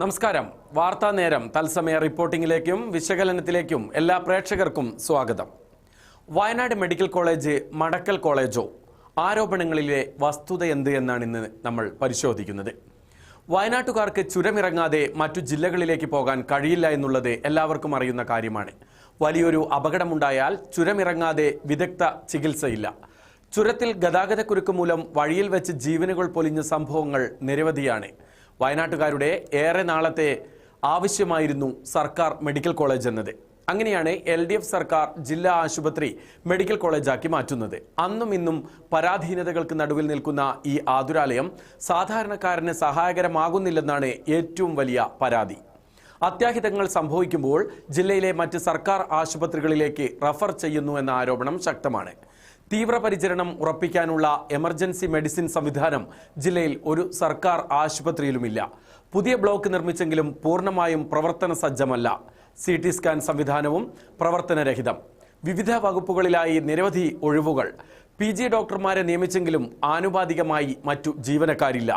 നമസ്കാരം. വാർത്താ നേരം തത്സമയ റിപ്പോർട്ടിംഗിലേക്കും വിശകലനത്തിലേക്കും എല്ലാ പ്രേക്ഷകർക്കും സ്വാഗതം. വയനാട് മെഡിക്കൽ കോളേജ് മടക്കൽ കോളേജോ ആരോപണങ്ങളിലെ വസ്തുത എന്ത് എന്നാണ് ഇന്ന് നമ്മൾ പരിശോധിക്കുന്നത്. വയനാട്ടുകാർക്ക് ചുരമിറങ്ങാതെ മറ്റു ജില്ലകളിലേക്ക് പോകാൻ കഴിയില്ല എന്നുള്ളത് എല്ലാവർക്കും അറിയുന്ന കാര്യമാണ്. വലിയൊരു അപകടമുണ്ടായാൽ ചുരമിറങ്ങാതെ വിദഗ്ധ ചികിത്സയില്ല. ചുരത്തിൽ ഗതാഗതക്കുരുക്ക് മൂലം വഴിയിൽ വെച്ച് ജീവനുകൾ പൊലിഞ്ഞ സംഭവങ്ങൾ നിരവധിയാണ്. വയനാട്ടുകാരുടെ ഏറെ നാളത്തെ ആവശ്യമായിരുന്നു സർക്കാർ മെഡിക്കൽ കോളേജ് എന്നത്. അങ്ങനെയാണ് എൽ ഡി എഫ് സർക്കാർ ജില്ലാ ആശുപത്രി മെഡിക്കൽ കോളേജാക്കി മാറ്റുന്നത്. അന്നും ഇന്നും പരാധീനതകൾക്ക് നടുവിൽ നിൽക്കുന്ന ഈ ആതുരാലയം സാധാരണക്കാരന് സഹായകരമാകുന്നില്ലെന്നാണ് ഏറ്റവും വലിയ പരാതി. അത്യാഹിതങ്ങൾ സംഭവിക്കുമ്പോൾ ജില്ലയിലെ മറ്റ് സർക്കാർ ആശുപത്രികളിലേക്ക് റഫർ ചെയ്യുന്നു എന്ന ആരോപണം ശക്തമാണ്. തീവ്രപരിചരണം ഉറപ്പിക്കാനുള്ള എമർജൻസി മെഡിസിൻ സംവിധാനം ജില്ലയിൽ ഒരു സർക്കാർ ആശുപത്രിയിലുമില്ല. പുതിയ ബ്ലോക്ക് നിർമ്മിച്ചെങ്കിലും പൂർണമായും പ്രവർത്തന സജ്ജമല്ല. സി ടി സ്കാൻ സംവിധാനവും പ്രവർത്തനരഹിതം. വിവിധ വകുപ്പുകളിലായി നിരവധി ഒഴിവുകൾ. പി ജി ഡോക്ടർമാരെ നിയമിച്ചെങ്കിലും ആനുപാതികമായി മറ്റു ജീവനക്കാരില്ല.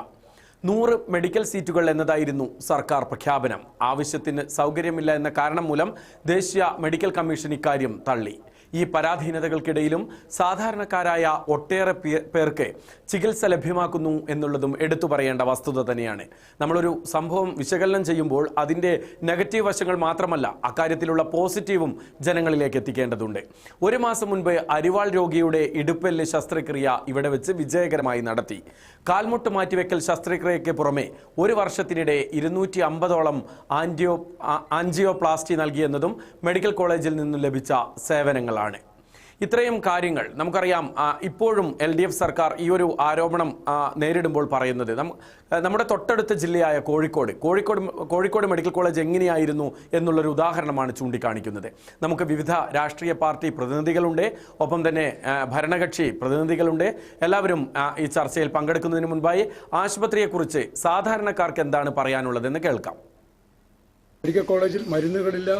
നൂറ് മെഡിക്കൽ സീറ്റുകൾ എന്നതായിരുന്നു സർക്കാർ പ്രഖ്യാപനം. ആവശ്യത്തിന് സൗകര്യമില്ല എന്ന കാരണം മൂലം ദേശീയ മെഡിക്കൽ കമ്മീഷൻ ഇക്കാര്യം തള്ളി. ഈ പരാധീനതകൾക്കിടയിലും സാധാരണക്കാരായ ഒട്ടേറെ പേർക്ക് ചികിത്സ ലഭ്യമാക്കുന്നു എന്നുള്ളതും എടുത്തു പറയേണ്ട വസ്തുത തന്നെയാണ്. നമ്മളൊരു സംഭവം വിശകലനം ചെയ്യുമ്പോൾ അതിന്റെ നെഗറ്റീവ് വശങ്ങൾ മാത്രമല്ല അക്കാര്യത്തിലുള്ള പോസിറ്റീവും ജനങ്ങളിലേക്ക് എത്തിക്കേണ്ടതുണ്ട്. ഒരു മാസം മുൻപ് അരിവാൾ രോഗിയുടെ ഇടുപ്പെല്ല് ശസ്ത്രക്രിയ ഇവിടെ വെച്ച് വിജയകരമായി നടത്തി. കാൽമുട്ട് മാറ്റിവെക്കൽ ശസ്ത്രക്രിയയ്ക്ക് പുറമെ ഒരു വർഷത്തിനിടെ ഇരുന്നൂറ്റി അമ്പതോളം ആന്റിയോ ആൻജിയോപ്ലാസ്റ്റി നൽകിയെന്നതും മെഡിക്കൽ കോളേജിൽ നിന്നും ലഭിച്ച സേവനങ്ങളാണ്. ഇത്രയും കാര്യങ്ങൾ നമുക്കറിയാം ഇപ്പോഴും എൽ ഡി എഫ് സർക്കാർ ഈ ഒരു ആരോപണം നേരിടുമ്പോൾ പറയുന്നത്. നമ്മുടെ തൊട്ടടുത്ത ജില്ലയായ കോഴിക്കോട്. കോഴിക്കോട് കോഴിക്കോട് മെഡിക്കൽ കോളേജ് എങ്ങനെയായിരുന്നു എന്നുള്ളൊരു ഉദാഹരണമാണ് ചൂണ്ടിക്കാണിക്കുന്നത്. നമുക്ക് വിവിധ രാഷ്ട്രീയ പാർട്ടി പ്രതിനിധികളുണ്ട് ഒപ്പം തന്നെ ഭരണകക്ഷി പ്രതിനിധികളുണ്ട്. എല്ലാവരും ഈ ചർച്ചയിൽ പങ്കെടുക്കുന്നതിന് മുൻപായി ആശുപത്രിയെക്കുറിച്ച് സാധാരണക്കാർക്ക് എന്താണ് പറയാനുള്ളതെന്ന് കേൾക്കാം. മെഡിക്കൽ കോളേജിൽ മരുന്നുകളില്ല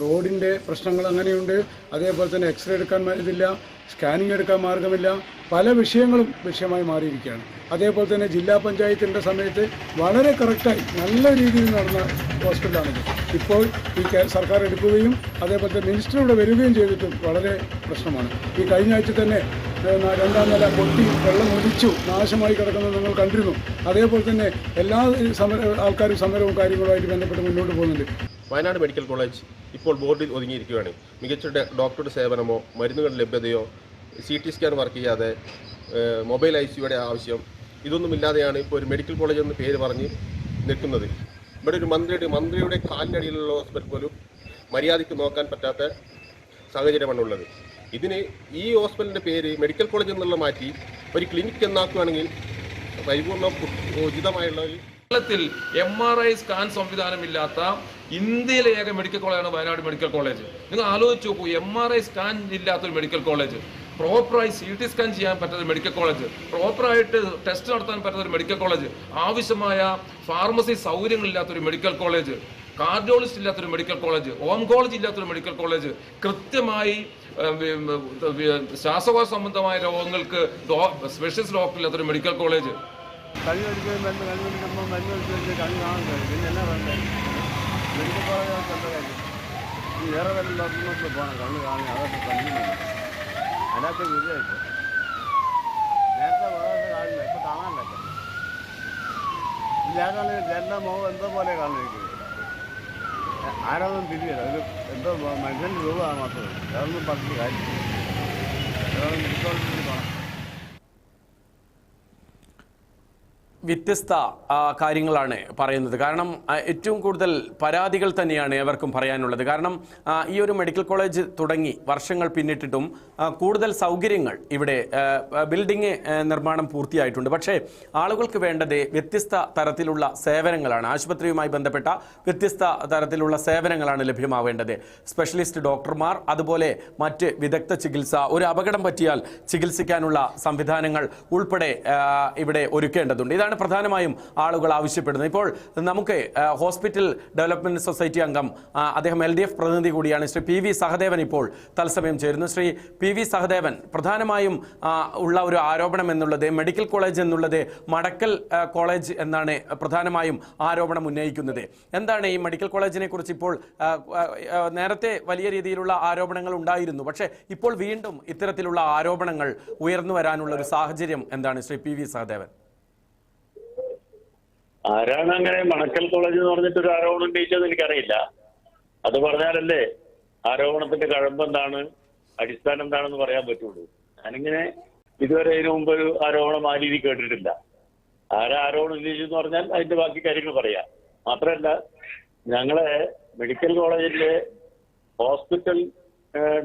റോഡിന്റെ പ്രശ്നങ്ങൾ അങ്ങനെയുണ്ട്. അതേപോലെ തന്നെ എക്സ്റേ എടുക്കാൻ ഇതില്ല സ്കാനിങ് എടുക്കാൻ മാർഗമില്ല. പല വിഷയങ്ങളും വിഷയമായി മാറിയിരിക്കുകയാണ്. അതേപോലെ തന്നെ ജില്ലാ പഞ്ചായത്തിന്റെ സമയത്ത് വളരെ കറക്റ്റായി നല്ല രീതിയിൽ നടന്ന ഹോസ്പിറ്റലാണിത്. ഇപ്പോൾ ഈ സർക്കാർ എടുക്കുകയും അതേപോലെ തന്നെ മിനിസ്റ്റർ ഇവിടെ വരികയും ചെയ്തിട്ടും വളരെ പ്രശ്നമാണ്. ഈ കഴിഞ്ഞ ആഴ്ച തന്നെ രണ്ടാം നില പൊട്ടി വെള്ളം ഒലിച്ചു നാശമായി കിടക്കുന്നത് നിങ്ങൾ കണ്ടിരുന്നു. അതേപോലെ തന്നെ എല്ലാ സമര ആൾക്കാരും സമരവും കാര്യങ്ങളുമായിട്ട് ബന്ധപ്പെട്ട് മുന്നോട്ട് പോകുന്നുണ്ട്. വയനാട് മെഡിക്കൽ കോളേജ് ഇപ്പോൾ ബോർഡിൽ ഒതുങ്ങിയിരിക്കുകയാണ്. മികച്ച ഡോക്ടറുടെ സേവനമോ മരുന്നുകളുടെ ലഭ്യതയോ സി ടി സ്കാൻ വർക്ക് ചെയ്യാതെ മൊബൈൽ ഐ സിയുടെ ആവശ്യം ഇതൊന്നുമില്ലാതെയാണ് ഇപ്പോൾ ഒരു മെഡിക്കൽ കോളേജ് എന്ന് പേര് പറഞ്ഞ് നിൽക്കുന്നത്. ഇവിടെ ഒരു മന്ത്രിയുടെ മന്ത്രിയുടെ കാലിനടിയിലുള്ള ഹോസ്പിറ്റൽ പോലും മര്യാദയ്ക്ക് നോക്കാൻ പറ്റാത്ത സാഹചര്യമാണുള്ളത് ഇതിന് ഈ ഹോസ്പിറ്റലിന്റെ പേര് മെഡിക്കൽ കോളേജ് എന്നുള്ള മാറ്റി ഒരു ക്ലിനിക് എന്നാക്കുകയാണെങ്കിൽ പരിപൂർണ ഉചിതമായുള്ള ഒരു കേരളത്തിൽ എം ആർ ഐ സ്കാൻ സംവിധാനമില്ലാത്ത ഇന്ത്യയിലെ ഏക മെഡിക്കൽ കോളേജാണ് വയനാട് മെഡിക്കൽ കോളേജ് നിങ്ങൾ ആലോചിച്ച് നോക്കൂ എം ആർ ഐ സ്കാൻ ഇല്ലാത്തൊരു മെഡിക്കൽ കോളേജ് പ്രോപ്പറായി സി ടി സ്കാൻ ചെയ്യാൻ പറ്റാത്ത മെഡിക്കൽ കോളേജ് പ്രോപ്പറായിട്ട് ടെസ്റ്റ് നടത്താൻ പറ്റാത്ത ഒരു മെഡിക്കൽ കോളേജ് ആവശ്യമായ ഫാർമസി സൗകര്യങ്ങളില്ലാത്തൊരു മെഡിക്കൽ കോളേജ് കാർഡിയോളജിസ്റ്റ് ഇല്ലാത്തൊരു മെഡിക്കൽ കോളേജ് ഓംകോളജി ഇല്ലാത്തൊരു മെഡിക്കൽ കോളേജ് കൃത്യമായി ശ്വാസകോശ സംബന്ധമായ രോഗങ്ങൾക്ക് സ്പെഷ്യലിസ്റ്റ് ഡോക്ടർ ഇല്ലാത്തൊരു മെഡിക്കൽ കോളേജ് കണ്ണു അടിച്ച് മരുന്ന് കഴിവ് എടുക്കുമ്പോൾ മരുന്ന് അടിച്ച് വെച്ച് കാണാൻ കഴിയും പിന്നെ എന്നാ വേണ്ടേ? മെഡിക്കൽ കോളേജ് എന്താ കാര്യം. ഈ വേറെ വല്ല ഡോക്ടറിനോട്ട് പോകണം കണ്ണ് കാണുക അതൊക്കെ കണ്ടില്ല അല്ലാത്ത വിജയമായിട്ട് നേരത്തെ വേറെ കാണില്ല ഇപ്പം കാണാനില്ല കാണുന്നത് ജനന്റെ മുഖം എന്തോ പോലെ കാണുന്നിരിക്കുന്നത് ആരാന്നും തിരിയില്ല. ഇത് എന്തോ മനുഷ്യന്റെ രൂപമാണ് മാത്രമേ അതൊന്നും പറഞ്ഞിട്ട് കാര്യമില്ല. അതാണ് മെഡിക്കൽ കോളേജിൽ പോകണം വ്യത്യസ്ത കാര്യങ്ങളാണ് പറയുന്നത്. കാരണം ഏറ്റവും കൂടുതൽ പരാതികൾ തന്നെയാണ് ഏവർക്കും പറയാനുള്ളത്. കാരണം ഈ ഒരു മെഡിക്കൽ കോളേജ് തുടങ്ങി വർഷങ്ങൾ പിന്നിട്ടിട്ടും കൂടുതൽ സൗകര്യങ്ങൾ ഇവിടെ ബിൽഡിംഗ് നിർമ്മാണം പൂർത്തിയായിട്ടുണ്ട്. പക്ഷേ ആളുകൾക്ക് വേണ്ടത് വ്യത്യസ്ത തരത്തിലുള്ള സേവനങ്ങളാണ്. ആശുപത്രിയുമായി ബന്ധപ്പെട്ട വ്യത്യസ്ത തരത്തിലുള്ള സേവനങ്ങളാണ് ലഭ്യമാവേണ്ടത്. സ്പെഷ്യലിസ്റ്റ് ഡോക്ടർമാർ അതുപോലെ മറ്റ് വിദഗ്ധ ചികിത്സ ഒരു അപകടം പറ്റിയാൽ ചികിത്സിക്കാനുള്ള സംവിധാനങ്ങൾ ഉൾപ്പെടെ ഇവിടെ ഒരുക്കേണ്ടതുണ്ട്. ഇതാണ് പ്രധാനമായും ആളുകൾ ആവശ്യപ്പെടുന്നത്. ഇപ്പോൾ നമുക്ക് ഹോസ്പിറ്റൽ ഡെവലപ്മെന്റ് സൊസൈറ്റി അംഗം അദ്ദേഹം എൽ ഡി എഫ് പ്രതിനിധി കൂടിയാണ്. ശ്രീ പി വി സഹദേവൻ ഇപ്പോൾ തത്സമയം ചേരുന്നു. ശ്രീ പി വി സഹദേവൻ പ്രധാനമായും ഉള്ള ഒരു ആരോപണം എന്നുള്ളത് മെഡിക്കൽ കോളേജ് എന്നുള്ളത് മടക്കൽ കോളേജ് എന്നാണ് പ്രധാനമായും ആരോപണം ഉന്നയിക്കുന്നത്. എന്താണ് ഈ മെഡിക്കൽ കോളേജിനെ കുറിച്ച് ഇപ്പോൾ നേരത്തെ വലിയ രീതിയിലുള്ള ആരോപണങ്ങൾ ഉണ്ടായിരുന്നു. പക്ഷേ ഇപ്പോൾ വീണ്ടും ഇത്തരത്തിലുള്ള ആരോപണങ്ങൾ ഉയർന്നു വരാനുള്ള ഒരു സാഹചര്യം എന്താണ് ശ്രീ പി വി സഹദേവൻ? ആരാണ് അങ്ങനെ മണക്കൽ കോളേജ് എന്ന് പറഞ്ഞിട്ട് ഒരു ആരോപണം ഉന്നയിച്ചതെന്ന് എനിക്കറിയില്ല. അത് പറഞ്ഞാലല്ലേ ആരോപണത്തിന്റെ കഴമ്പ് എന്താണ് അടിസ്ഥാനം എന്താണെന്ന് പറയാൻ പറ്റുള്ളൂ. ഞാനിങ്ങനെ ഇതുവരെ ഇതിനു മുമ്പ് ഒരു ആരോപണം ആ രീതി കേട്ടിട്ടില്ല. ആരാ ആരോപണം ഉന്നയിച്ചു എന്ന് പറഞ്ഞാൽ അതിന്റെ ബാക്കി കാര്യങ്ങൾ പറയാം. മാത്രമല്ല ഞങ്ങളെ മെഡിക്കൽ കോളേജിലെ ഹോസ്പിറ്റൽ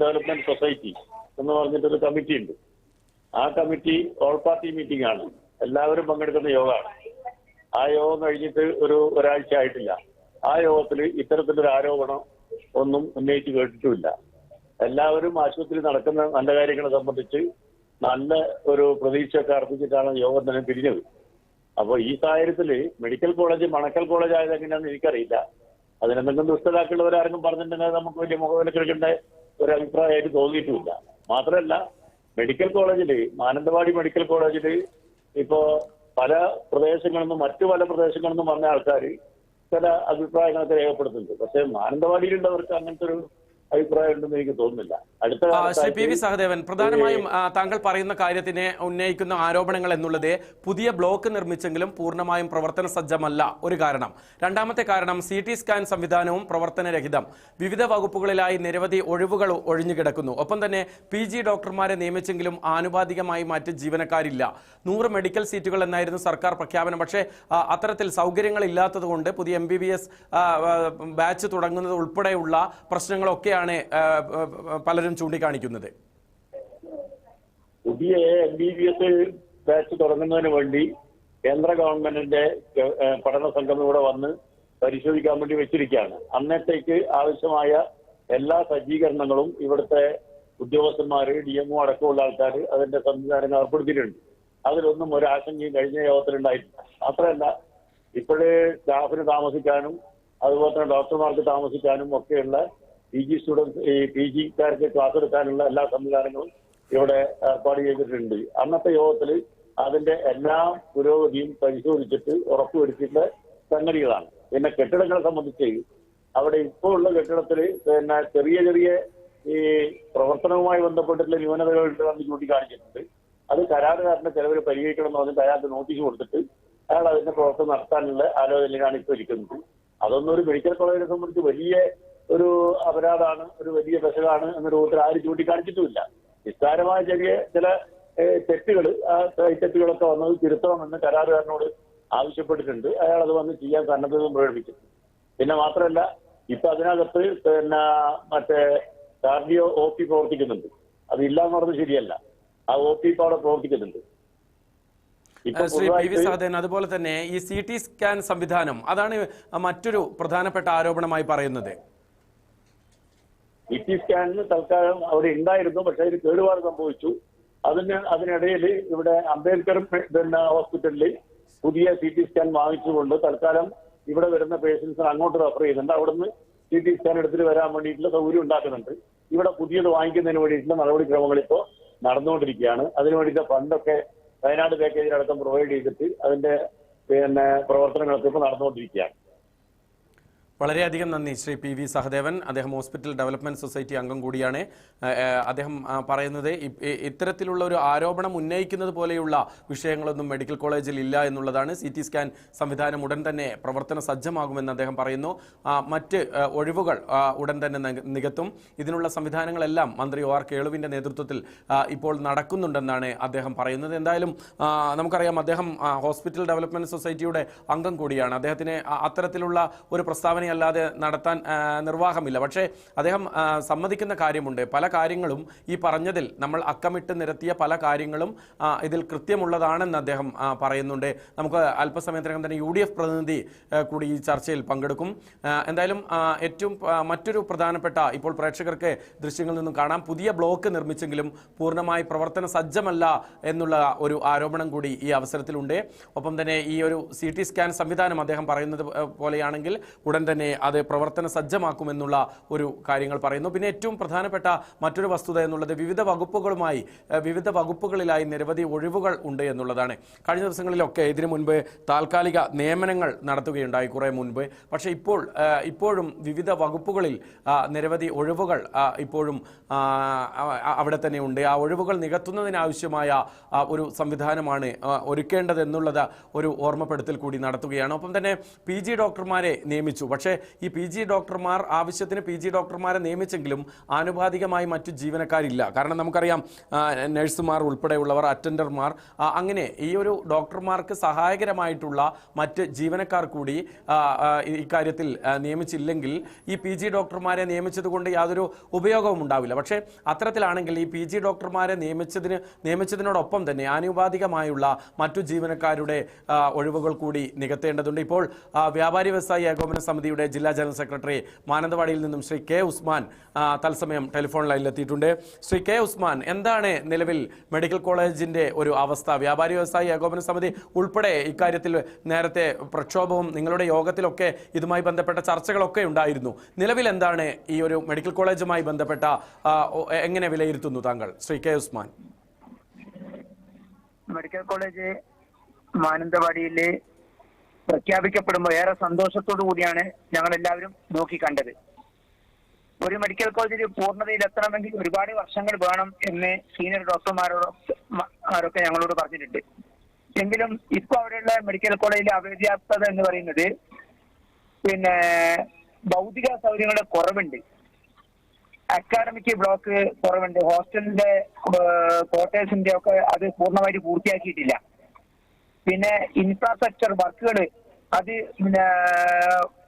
ഡെവലപ്മെന്റ് സൊസൈറ്റി എന്ന് പറഞ്ഞിട്ടൊരു കമ്മിറ്റി ഉണ്ട് ആ കമ്മിറ്റി ഓൾ പാർട്ടി മീറ്റിംഗ് ആണ്. എല്ലാവരും പങ്കെടുക്കുന്ന യോഗമാണ്. ആ യോഗം കഴിഞ്ഞിട്ട് ഒരു ഒരാഴ്ച ആയിട്ടില്ല. ആ യോഗത്തിൽ ഇത്തരത്തിലൊരു ആരോപണം ഒന്നും ഉന്നയിച്ച് കേട്ടിട്ടുമില്ല. എല്ലാവരും ആശുപത്രി നടക്കുന്ന നല്ല കാര്യങ്ങളെ സംബന്ധിച്ച് നല്ല ഒരു പ്രതീക്ഷയൊക്കെ അർപ്പിച്ചിട്ടാണ് യോഗം തന്നെ പിരിഞ്ഞത്. അപ്പോൾ ഈ സാഹചര്യത്തിൽ മെഡിക്കൽ കോളേജ് മണക്കൽ കോളേജ് ആയത് എങ്ങനെയാണെന്ന് എനിക്കറിയില്ല. അതിനെന്തെങ്കിലും ദുഷ്ടതാക്കുള്ളവരാരെങ്കിലും പറഞ്ഞിട്ടുണ്ടെങ്കിൽ നമുക്ക് വലിയ മുഖവിലക്കെടുക്കേണ്ട ഒരു അഭിപ്രായമായിട്ട് തോന്നിയിട്ടുമില്ല. മാത്രമല്ല മെഡിക്കൽ കോളേജിൽ മാനന്തവാടി മെഡിക്കൽ കോളേജിൽ ഇപ്പോ പല പ്രദേശങ്ങളിൽ നിന്നും മറ്റു പല പ്രദേശങ്ങളിൽ നിന്നും വന്ന ആൾക്കാർ ചില അഭിപ്രായങ്ങളൊക്കെ രേഖപ്പെടുത്തുന്നുണ്ട്. പക്ഷേ മാനന്തവാടിയിലുള്ളവർക്ക് അങ്ങനത്തെ ഒരു അഭിപ്രായം ഉണ്ടെന്ന് എനിക്ക് തോന്നുന്നില്ല. അടുത്ത ശ്രീ പി വി സഹദേവൻ പ്രധാനമായും താങ്കൾ പറയുന്ന കാര്യത്തിനെ ഉന്നയിക്കുന്ന ആരോപണങ്ങൾ എന്നുള്ളത് പുതിയ ബ്ലോക്ക് നിർമ്മിച്ചെങ്കിലും പൂർണമായും പ്രവർത്തന സജ്ജമല്ല ഒരു കാരണം. രണ്ടാമത്തെ കാരണം സി ടി സ്കാൻ സംവിധാനവും പ്രവർത്തനരഹിതം. വിവിധ വകുപ്പുകളിലായി നിരവധി ഒഴിവുകൾ ഒഴിഞ്ഞു കിടക്കുന്നു. ഒപ്പം തന്നെ പി ജി ഡോക്ടർമാരെ നിയമിച്ചെങ്കിലും ആനുപാതികമായി മാറ്റി ജീവനക്കാരില്ല. നൂറ് മെഡിക്കൽ സീറ്റുകൾ എന്നായിരുന്നു സർക്കാർ പ്രഖ്യാപനം. പക്ഷേ അത്തരത്തിൽ സൗകര്യങ്ങൾ ഇല്ലാത്തതുകൊണ്ട് പുതിയ M B B S batch തുടങ്ങുന്നത് ഉൾപ്പെടെയുള്ള പ്രശ്നങ്ങളൊക്കെയാണ് ആ, പലരും ചൂണ്ടിക്കാണിക്കുന്നത്. പുതിയ M B B S batch തുടങ്ങുന്നതിന് വേണ്ടി കേന്ദ്ര ഗവൺമെന്റിന്റെ പഠന സംഘം ഇവിടെ വന്ന് പരിശോധിക്കാൻ വേണ്ടി വെച്ചിരിക്കുകയാണ്. അന്നത്തേക്ക് ആവശ്യമായ എല്ലാ സജ്ജീകരണങ്ങളും ഇവിടുത്തെ ഉദ്യോഗസ്ഥന്മാർ ഡി എംഒ അടക്കമുള്ള ആൾക്കാർ അതിന്റെ സംവിധാനങ്ങൾ ഏർപ്പെടുത്തിയിട്ടുണ്ട്. അതിലൊന്നും ഒരു ആശങ്കയും കഴിഞ്ഞ യോഗത്തിലുണ്ടായിട്ടില്ല മാത്രമല്ല ഇപ്പോഴേ സ്റ്റാഫിന് താമസിക്കാനും അതുപോലെ തന്നെ ഡോക്ടർമാർക്ക് താമസിക്കാനും ഒക്കെയുള്ള പി ജി സ്റ്റുഡൻസ് ഈ പി ജിക്കാർക്ക് ക്ലാസ് എടുക്കാനുള്ള എല്ലാ സംവിധാനങ്ങളും ഇവിടെ ഏർപ്പാട് ചെയ്തിട്ടുണ്ട്. അന്നത്തെ യോഗത്തിൽ അതിന്റെ എല്ലാ പുരോഗതിയും പരിശോധിച്ചിട്ട് ഉറപ്പുവരുത്തിയിട്ടുള്ള സംഗതികളാണ്. പിന്നെ കെട്ടിടങ്ങളെ സംബന്ധിച്ച് അവിടെ ഇപ്പോ ഉള്ള കെട്ടിടത്തിൽ പിന്നെ ചെറിയ ചെറിയ ഈ പ്രവർത്തനവുമായി ബന്ധപ്പെട്ടിട്ടുള്ള ന്യൂനതകളുണ്ട് അന്ന് ചൂണ്ടിക്കാണിച്ചിട്ടുണ്ട്. അത് കരാറുകാരന്റെ ചെലവിൽ പരിഹരിക്കണം എന്ന് പറഞ്ഞിട്ട് അയാൾക്ക് നോട്ടീസ് കൊടുത്തിട്ട് അയാൾ അതിന്റെ പ്രവർത്തനം നടത്താനുള്ള ആലോചനയിലാണ് ഇപ്പോൾ ഇരിക്കുന്നത്. അതൊന്നും ഒരു മെഡിക്കൽ കോളേജിനെ സംബന്ധിച്ച് വലിയ ഒരു അപരാധമാണ് ഒരു വലിയ പ്രശ്നമാണ് എന്ന രൂപത്തിൽ ആരും ചൂണ്ടിക്കാണിച്ചിട്ടുമില്ല. നിസ്സാരമായ ചെറിയ ചില തെറ്റുകൾ ആ തെറ്റുകളൊക്കെ വന്നത് തിരുത്തണമെന്ന് കരാറുകാരനോട് ആവശ്യപ്പെട്ടിട്ടുണ്ട്. അയാൾ അത് വന്ന് ചെയ്യാൻ സന്നദ്ധത പ്രകടിപ്പിച്ചു പിന്നെ മാത്രമല്ല ഇപ്പൊ അതിനകത്ത് പിന്നെ മറ്റേ കാർഡിയോ ഒ പി പ്രവർത്തിക്കുന്നുണ്ട്. അത് ഇല്ലാന്ന് പറഞ്ഞത് ശരിയല്ല. ആ ഒ പി ഇപ്പൊ അവിടെ പ്രവർത്തിക്കുന്നുണ്ട്. ശ്രീ പി വി സഹദേവൻ അതുപോലെ തന്നെ ഈ സി ടി സ്കാൻ സംവിധാനം അതാണ് മറ്റൊരു പ്രധാനപ്പെട്ട ആരോപണമായി പറയുന്നത്. ഇ ടി സ്കാനിന് തൽക്കാലം അവിടെ ഉണ്ടായിരുന്നു പക്ഷെ അതിന് കേടുപാട് സംഭവിച്ചു. അതിന് അതിനിടയിൽ ഇവിടെ അംബേദ്കർ പിന്നെ ഹോസ്പിറ്റലിൽ പുതിയ സി ടി സ്കാൻ വാങ്ങിച്ചുകൊണ്ട് തൽക്കാലം ഇവിടെ വരുന്ന പേഷ്യൻസിന് അങ്ങോട്ട് റെഫർ ചെയ്യുന്നുണ്ട്. അവിടുന്ന് സി ടി സ്കാൻ എടുത്തിട്ട് വരാൻ വേണ്ടിയിട്ടുള്ള സൗകര്യം ഉണ്ടാക്കുന്നുണ്ട്. ഇവിടെ പുതിയത് വാങ്ങിക്കുന്നതിന് വേണ്ടിയിട്ടുള്ള നടപടിക്രമങ്ങൾ ഇപ്പോൾ നടന്നുകൊണ്ടിരിക്കുകയാണ്. അതിനു വേണ്ടിയിട്ട് ഫണ്ടൊക്കെ വയനാട് പാക്കേജിനടക്കം പ്രൊവൈഡ് ചെയ്തിട്ട് അതിന്റെ പിന്നെ പ്രവർത്തനങ്ങളൊക്കെ ഇപ്പോൾ നടന്നുകൊണ്ടിരിക്കുകയാണ്. വളരെയധികം നന്ദി ശ്രീ പി വി സഹദേവൻ. അദ്ദേഹം ഹോസ്പിറ്റൽ ഡെവലപ്മെന്റ് സൊസൈറ്റി അംഗം കൂടിയാണ്. അദ്ദേഹം പറയുന്നത് ഇത്തരത്തിലുള്ള ഒരു ആരോപണം ഉന്നയിക്കുന്നത് പോലെയുള്ള വിഷയങ്ങളൊന്നും മെഡിക്കൽ കോളേജിൽ ഇല്ല എന്നുള്ളതാണ് സി ടി സ്കാൻ സംവിധാനം ഉടൻ തന്നെ പ്രവർത്തന സജ്ജമാകുമെന്ന് അദ്ദേഹം പറയുന്നു. മറ്റ് ഒഴിവുകൾ ഉടൻ തന്നെ നികത്തും. ഇതിനുള്ള സംവിധാനങ്ങളെല്ലാം മന്ത്രി ഒ ആർ കേളുവിന്റെ നേതൃത്വത്തിൽ ഇപ്പോൾ നടക്കുന്നുണ്ടെന്നാണ് അദ്ദേഹം പറയുന്നത്. എന്തായാലും നമുക്കറിയാം അദ്ദേഹം ഹോസ്പിറ്റൽ ഡെവലപ്മെന്റ് സൊസൈറ്റിയുടെ അംഗം കൂടിയാണ്. അദ്ദേഹത്തിന് അത്തരത്തിലുള്ള ഒരു പ്രസ്താവനയല്ലാതെ നടത്താൻ നിർവാഹമില്ല. പക്ഷേ അദ്ദേഹം സമ്മതിക്കുന്ന കാര്യമുണ്ട്. പല കാര്യങ്ങളും ഈ പറഞ്ഞതിൽ നമ്മൾ അക്കമിട്ട് നിരത്തിയ പല കാര്യങ്ങളും ഇതിൽ കൃത്യമുള്ളതാണെന്ന് അദ്ദേഹം പറയുന്നുണ്ട്. നമുക്ക് അല്പസമയത്തിനകം തന്നെ യു ഡി എഫ് പ്രതിനിധി കൂടി ഈ ചർച്ചയിൽ പങ്കെടുക്കും. എന്തായാലും ഏറ്റവും മറ്റൊരു പ്രധാനപ്പെട്ട ഇപ്പോൾ പ്രേക്ഷകർക്ക് ദൃശ്യങ്ങളിൽ നിന്നും കാണാം. പുതിയ ബ്ലോക്ക് നിർമ്മിച്ചെങ്കിലും പൂർണമായി പ്രവർത്തന സജ്ജമല്ല എന്നുള്ള ഒരു ആരോപണം കൂടി ഈ അവസരത്തിലുണ്ട്. ഒപ്പം തന്നെ ഈ ഒരു സി ടി സ്കാൻ സംവിധാനം അദ്ദേഹം പറയുന്നത് പോലെയാണെങ്കിൽ ഉടൻ തന്നെ അത് പ്രവർത്തന സജ്ജമാക്കുമെന്നുള്ള ഒരു കാര്യങ്ങൾ പറയുന്നു. പിന്നെ ഏറ്റവും പ്രധാനപ്പെട്ട മറ്റൊരു വസ്തുത എന്നുള്ളത് വിവിധ വകുപ്പുകളുമായി വിവിധ വകുപ്പുകളിലായി നിരവധി ഒഴിവുകൾ ഉണ്ട് എന്നുള്ളതാണ്. കഴിഞ്ഞ ദിവസങ്ങളിലൊക്കെ ഇതിനു മുൻപ് താൽക്കാലിക നിയമനങ്ങൾ നടത്തുകയുണ്ടായി കുറേ മുൻപ്. പക്ഷേ ഇപ്പോൾ ഇപ്പോഴും വിവിധ വകുപ്പുകളിൽ നിരവധി ഒഴിവുകൾ ഇപ്പോഴും അവിടെ തന്നെ ഉണ്ട്. ആ ഒഴിവുകൾ നികത്തുന്നതിനാവശ്യമായ ഒരു സംവിധാനമാണ് ഒരുക്കേണ്ടതെന്നുള്ളത് ഒരു ഓർമ്മപ്പെടുത്തൽ കൂടി നടത്തുകയാണ്. ഒപ്പം തന്നെ പി ഡോക്ടർമാരെ നിയമിച്ചു. പക്ഷേ ഈ പി ജി ഡോക്ടർമാർ ആവശ്യത്തിന് പി ജി ഡോക്ടർമാരെ നിയമിച്ചെങ്കിലും ആനുപാതികമായി മറ്റു ജീവനക്കാരില്ല. കാരണം നമുക്കറിയാം നഴ്സുമാർ ഉൾപ്പെടെയുള്ളവർ അറ്റൻഡർമാർ അങ്ങനെ ഈ ഒരു ഡോക്ടർമാർക്ക് സഹായകരമായിട്ടുള്ള മറ്റ് ജീവനക്കാർ കൂടി ഇക്കാര്യത്തിൽ നിയമിച്ചില്ലെങ്കിൽ ഈ പി ജി ഡോക്ടർമാരെ നിയമിച്ചതുകൊണ്ട് യാതൊരു ഉപയോഗവും ഉണ്ടാവില്ല. പക്ഷേ അത്തരത്തിലാണെങ്കിൽ ഈ പി ജി ഡോക്ടർമാരെ നിയമിച്ചതിന് നിയമിച്ചതിനോടൊപ്പം തന്നെ ആനുപാതികമായുള്ള മറ്റു ജീവനക്കാരുടെ ഒഴിവുകൾ കൂടി നികത്തേണ്ടതുണ്ട്. ഇപ്പോൾ വ്യാപാരി വ്യവസായി ഏകോപന സമിതിയുടെ ജില്ലാ ജനറൽ സെക്രട്ടറി മാനന്തവാടിയിൽ നിന്നും ശ്രീ കെ ഉസ്മാൻ തത്സമയം ടെലിഫോൺ ലൈനിലെത്തിയിട്ടുണ്ട്. ശ്രീ കെ ഉസ്മാൻ എന്താണ് നിലവിൽ മെഡിക്കൽ കോളേജിന്റെ ഒരു അവസ്ഥ? വ്യാപാരി വ്യവസായി ഏകോപന സമിതി ഉൾപ്പെടെ ഇക്കാര്യത്തിൽ നേരത്തെ പ്രക്ഷോഭവും നിങ്ങളുടെ യോഗത്തിലൊക്കെ ഇതുമായി ബന്ധപ്പെട്ട ചർച്ചകളൊക്കെ ഉണ്ടായിരുന്നു. നിലവിൽ എന്താണ് ഈ ഒരു മെഡിക്കൽ കോളേജുമായി ബന്ധപ്പെട്ട എങ്ങനെ വിലയിരുത്തുന്നു താങ്കൾ? Shri K Usman. Medical college മാനന്തവാടിയിൽ പ്രഖ്യാപിക്കപ്പെടുമ്പോൾ ഏറെ സന്തോഷത്തോടു കൂടിയാണ് ഞങ്ങൾ എല്ലാവരും നോക്കിക്കണ്ടത് ഒരു മെഡിക്കൽ കോളേജിൽ പൂർണതയിൽ എത്തണമെങ്കിൽ ഒരുപാട് വർഷങ്ങൾ വേണം എന്ന് സീനിയർ ഡോക്ടർമാരോടൊക്കെ ഞങ്ങളോട് പറഞ്ഞിട്ടുണ്ട്. എങ്കിലും ഇപ്പൊ അവിടെയുള്ള മെഡിക്കൽ കോളേജിലെ അപര്യാപ്തത എന്ന് പറയുന്നത് പിന്നെ ഭൗതിക സൗകര്യങ്ങളുടെ കുറവുണ്ട്. അക്കാഡമിക് ബ്ലോക്ക് കുറവുണ്ട്. ഹോസ്റ്റലിന്റെ ക്വാർട്ടേഴ്സിന്റെ ഒക്കെ അത് പൂർണമായിട്ട് പൂർത്തിയാക്കിയിട്ടില്ല. പിന്നെ ഇൻഫ്രാസ്ട്രക്ചർ വർക്കുകൾ അത് പിന്നെ